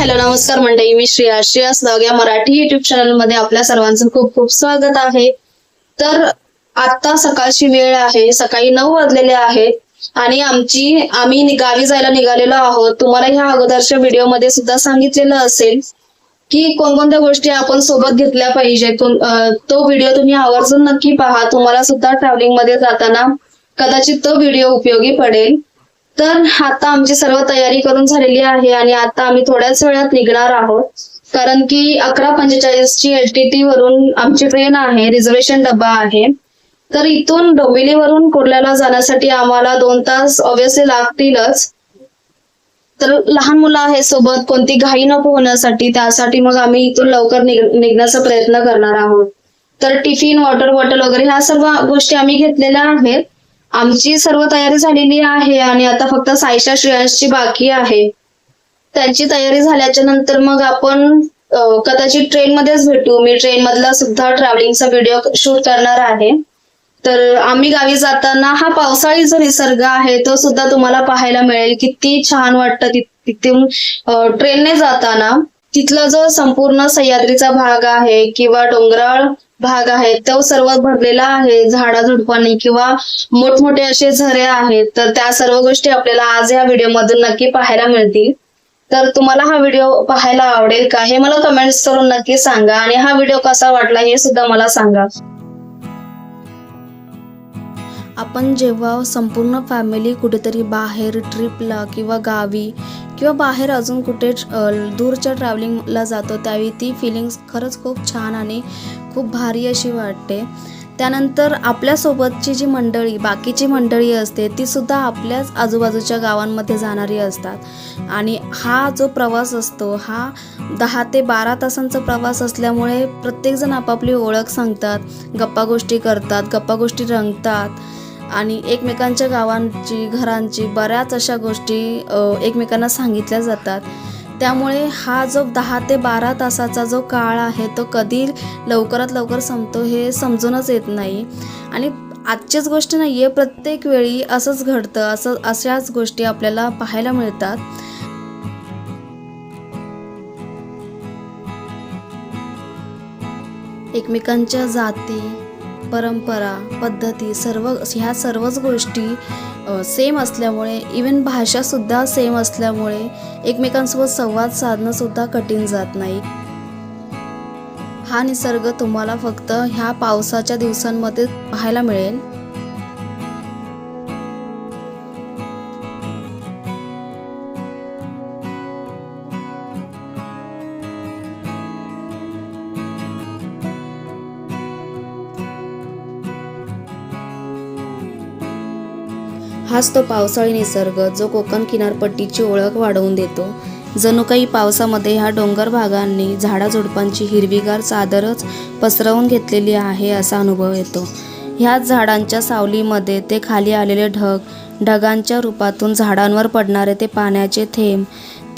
Hello नमस्कार मंडळी मी Shreya. Shreya slog या मराठी युट्यूब चॅनलमध्ये आपल्या सर्वांचं खूप खूप स्वागत आहे. तर आता सकाळची वेळ आहे सकाळी नऊ वाजलेले आहेत आणि आमची आम्ही गावी जायला निघालेलो आहोत. तुम्हाला ह्या अगोदरच्या व्हिडिओमध्ये सुद्धा सांगितलेलं असेल की कोणकोणत्या गोष्टी आपण सोबत घेतल्या पाहिजे तो व्हिडिओ तुम्ही आवर्जून नक्की पहा. तुम्हाला सुद्धा ट्रॅव्हलिंगमध्ये जाताना कदाचित तो व्हिडिओ उपयोगी पडेल. तर आता आमची सर्व तयारी करून झालेली आहे आणि आता आम्ही थोड्याच वेळात निघणार आहोत. कारण की अकरा पंचेचाळीसची एल टी टी वरून आमची ट्रेन आहे रिझर्वेशन डब्बा आहे. तर इथून डोंबिवलीवरून कुर्ल्याला जाण्यासाठी आम्हाला दोन तास ऑब्विसली लागतीलच. तर लहान मुलं आहे सोबत कोणती घाई नको होण्यासाठी त्यासाठी मग आम्ही इथून लवकर निघ- निघण्याचा प्रयत्न करणार आहोत. तर टिफिन वॉटर बॉटल वगैरे ह्या सर्व गोष्टी आम्ही घेतलेल्या आहेत. आमची सर्व तयारी झालेली आहे आणि आता फक्त साईशा श्रेयांशची बाकी आहे. त्यांची तयारी झाल्याच्यानंतर मग आपण कदाचित ट्रेन मध्येच भेटू. मी ट्रेन मधला सुद्धा ट्रॅव्हलिंगचा व्हिडिओ शूट करणार आहे. तर आम्ही गावी जाताना हा पावसाळी जो निसर्ग आहे तो सुद्धा तुम्हाला पाहायला मिळेल. किती छान वाटतं तिथून ट्रेनने जाताना. तिथला जो संपूर्ण सह्याद्रीचा भाग आहे किंवा डोंगराळ भाग आहे तो सर्व भरलेला आहे. झाडा झुडपांनी किंवा मोठमोठे असे झरे आहेत. तर त्या सर्व गोष्टी आपल्याला आज या व्हिडिओमधून नक्की पाहायला मिळतील. तर तुम्हाला हा व्हिडिओ पाहायला आवडेल का? हे मला कमेंट्स करून नक्की सांगा. आणि हा व्हिडिओ कसा वाटला हे सुद्धा मला सांगा. आपण जेव्हा संपूर्ण फॅमिली कुठेतरी बाहेर ट्रिपला किंवा गावी किंवा बाहेर अजून कुठे दूरच्या ट्रॅव्हलिंगला जातो त्यावेळी ती फिलिंग्स खरंच खूप छान आणि खूप भारी अशी वाटते. त्यानंतर आपल्यासोबतची जी मंडळी बाकीची मंडळी असते ती सुद्धा आपल्याच आजूबाजूच्या गावांमध्ये जाणारी असतात. आणि हा जो प्रवास असतो हा दहा ते बारा तासांचा प्रवास असल्यामुळे प्रत्येकजण आपापली ओळख सांगतात गप्पा गोष्टी करतात गप्पा गोष्टी रंगतात. आणि एकमेकांच्या गावांची घरांची बऱ्याच अशा गोष्टी एकमेकांना सांगितल्या जातात. त्यामुळे हा जो दहा ते बारा तासाचा जो काळ आहे तो कधी लवकरात लवकर संपतो हे समजूनच येत नाही. आणि आजचीच गोष्ट नाही आहे प्रत्येक वेळी असंच घडतं असं अशाच गोष्टी आपल्याला पाहायला मिळतात. एकमेकांच्या जाती परंपरा पद्धती सर्व ह्या सर्वच गोष्टी सेम असल्यामुळे इवन भाषासुद्धा सेम असल्यामुळे एकमेकांसोबत संवाद साधणंसुद्धा कठीण जात नाही. हा निसर्ग तुम्हाला फक्त ह्या पावसाच्या दिवसांमध्ये पाहायला मिळेल. हाच तो पावसाळी निसर्ग जो कोकण किनारपट्टीची ओळख वाढवून देतो. जणू काही पावसामध्ये ह्या डोंगर भागांनी झाडाझुडपांची हिरवीगार चादरच पसरवून घेतलेली आहे असा अनुभव येतो. ह्याच झाडांच्या सावलीमध्ये ते खाली आलेले ढग ढगांच्या रूपातून झाडांवर पडणारे ते पाण्याचे थेंब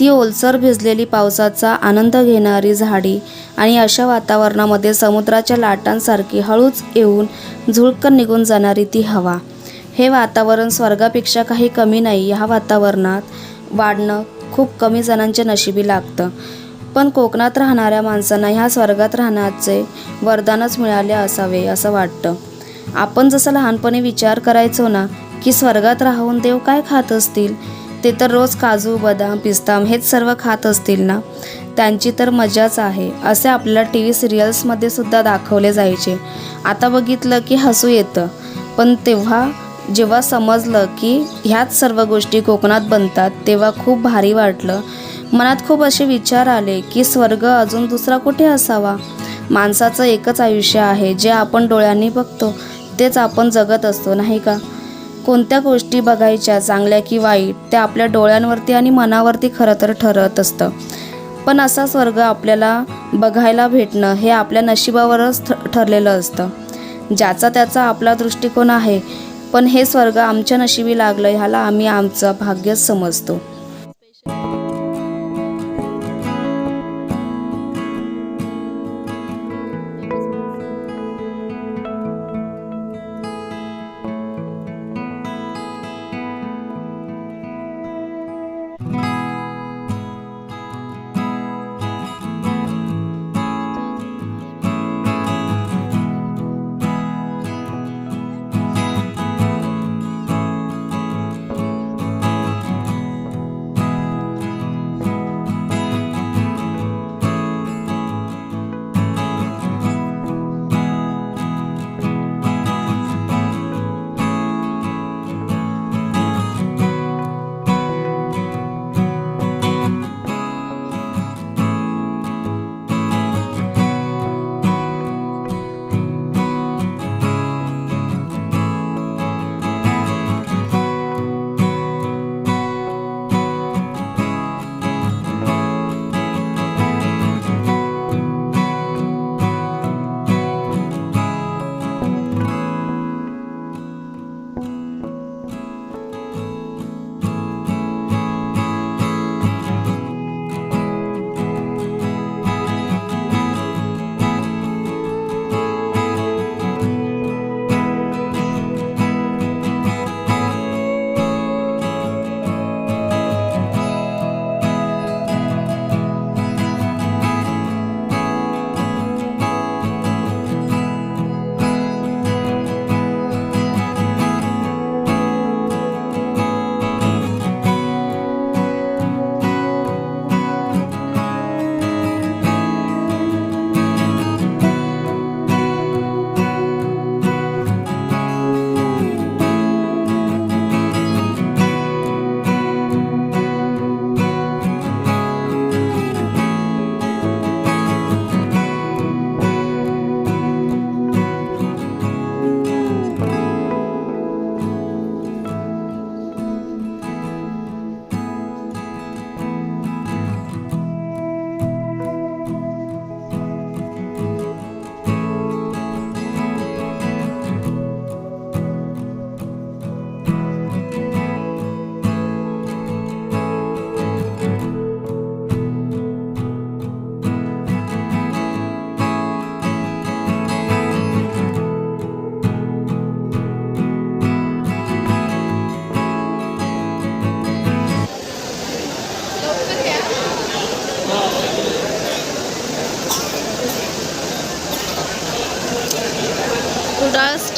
ती ओलसर भिजलेली पावसाचा आनंद घेणारी झाडी आणि अशा वातावरणामध्ये समुद्राच्या लाटांसारखी हळूच येऊन झुळकन निघून जाणारी ती हवा. हे वातावरण स्वर्गापेक्षा काही कमी नाही ह्या वातावरणात वाढणं खूप कमी जणांच्या नशिबी लागतं. पण कोकणात राहणाऱ्या माणसांना ह्या स्वर्गात राहण्याचे वरदानच मिळाले असावे असं वाटतं. आपण जसं लहानपणी विचार करायचो ना की स्वर्गात राहून देव काय खात असतील? ते तर रोज काजू बदाम पिस्ताम हेच सर्व खात असतील ना? त्यांची तर मजाच आहे असे आपल्याला टी व्ही सिरियल्समध्ये सुद्धा दाखवले जायचे. आता बघितलं की हसू येतं पण तेव्हा जेव्हा समजलं की ह्याच सर्व गोष्टी कोकणात बनतात तेव्हा खूप भारी वाटलं. मनात खूप असे विचार आले की स्वर्ग अजून दुसरा कुठे असावा? माणसाचं एकच आयुष्य आहे जे आपण डोळ्यांनी बघतो तेच आपण जगत असतो नाही का? कोणत्या गोष्टी बघायच्या चांगल्या की वाईट त्या आपल्या डोळ्यांवरती आणि मनावरती खरं तर ठरत असतं. पण असा स्वर्ग आपल्याला बघायला भेटणं हे आपल्या नशिबावरच ठ ठरलेलं असतं. ज्याचा त्याचा आपला दृष्टिकोन आहे पण हे स्वर्ग आमच्या नशिबी लागलं ह्याला आम्ही आमचं भाग्यच समजतो.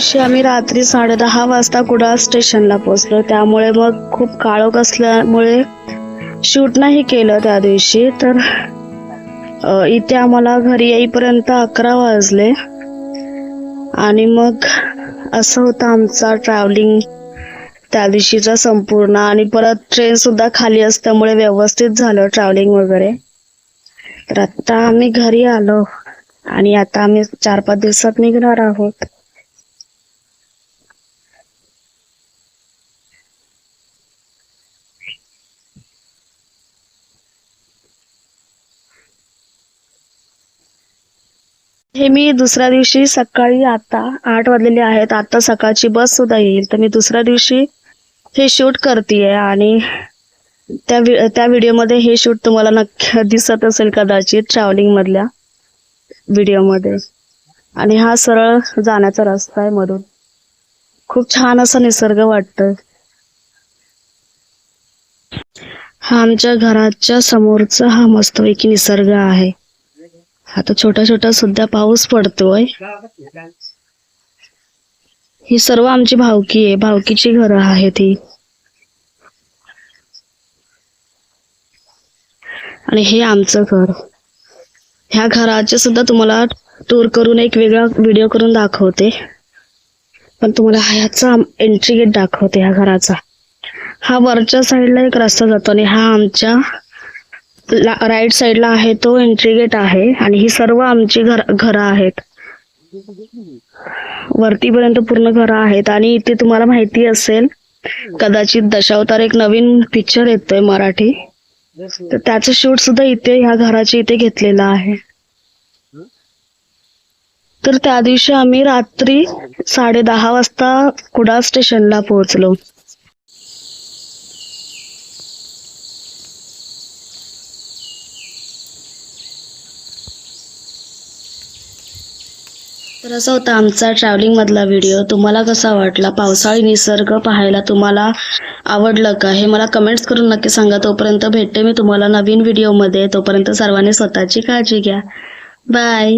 दिवशी आम्ही रात्री साडेदहा वाजता कुडाळ स्टेशनला पोहोचलो. त्यामुळे मग खूप काळोख असल्यामुळे शूट नाही केलं त्या दिवशी. तर इथे आम्हाला घरी येईपर्यंत अकरा वाजले. आणि मग असं होतं आमचा ट्रॅव्हलिंग त्या दिवशीचा संपूर्ण. आणि परत ट्रेन सुद्धा खाली असल्यामुळे व्यवस्थित झालं ट्रॅव्हलिंग वगैरे. तर आता आम्ही घरी आलो. आणि आता आम्ही चार पाच दिवसात निघणार आहोत. हे मी दुसऱ्या दिवशी सकाळी आता आठ वाजलेले आहेत. आता सकाळची बस सुद्धा येईल. तर मी दुसऱ्या दिवशी हे शूट करतेय आणि त्या वि- त्या व्हिडिओमध्ये हे शूट तुम्हाला नक्की दिसत असेल कदाचित ट्रॅव्हलिंग मधल्या व्हिडिओमध्ये. आणि हा सरळ जाण्याचा रस्ता आहे मधून. खूप छान असा निसर्ग वाटतोय. हा आमच्या घराच्या समोरचा हा मस्तपैकी निसर्ग आहे. आता छोटा छोटा सुद्धा पाऊस पडतोय. ही सर्व आमची भावकी आहे. भावकीची घरं आहेत ही. आणि हे आमचं घर. ह्या घराचे सुद्धा तुम्हाला टूर करून एक वेगळा व्हिडिओ करून दाखवते. पण तुम्हाला ह्याचा एंट्री गेट दाखवते ह्या घराचा. हा वरच्या साईडला एक रस्ता जातो आणि हा आमच्या राईट साईडला आहे तो एंट्री गेट आहे आणि ही सर्व आमची घर घरं आहेत. वरतीपर्यंत पूर्ण घरं आहेत आणि इथे तुम्हाला माहिती असेल कदाचित दशावतार एक नवीन पिक्चर येतोय मराठी. तर त्याचं शूट सुद्धा इथे ह्या घराच्या इथे घेतलेलं आहे. तर त्या दिवशी आम्ही रात्री साडे दहा वाजता कुडाळ स्टेशनला पोहोचलो. तर असा होता आमचा ट्रॅव्हलिंगमधला व्हिडिओ तुम्हाला कसा वाटला? पावसाळी निसर्ग पाहायला तुम्हाला आवडलं का? हे मला कमेंट्स करून नक्की सांगा. तोपर्यंत भेटते मी तुम्हाला नवीन व्हिडिओमध्ये तोपर्यंत सर्वांनी स्वतःची काळजी घ्या. बाय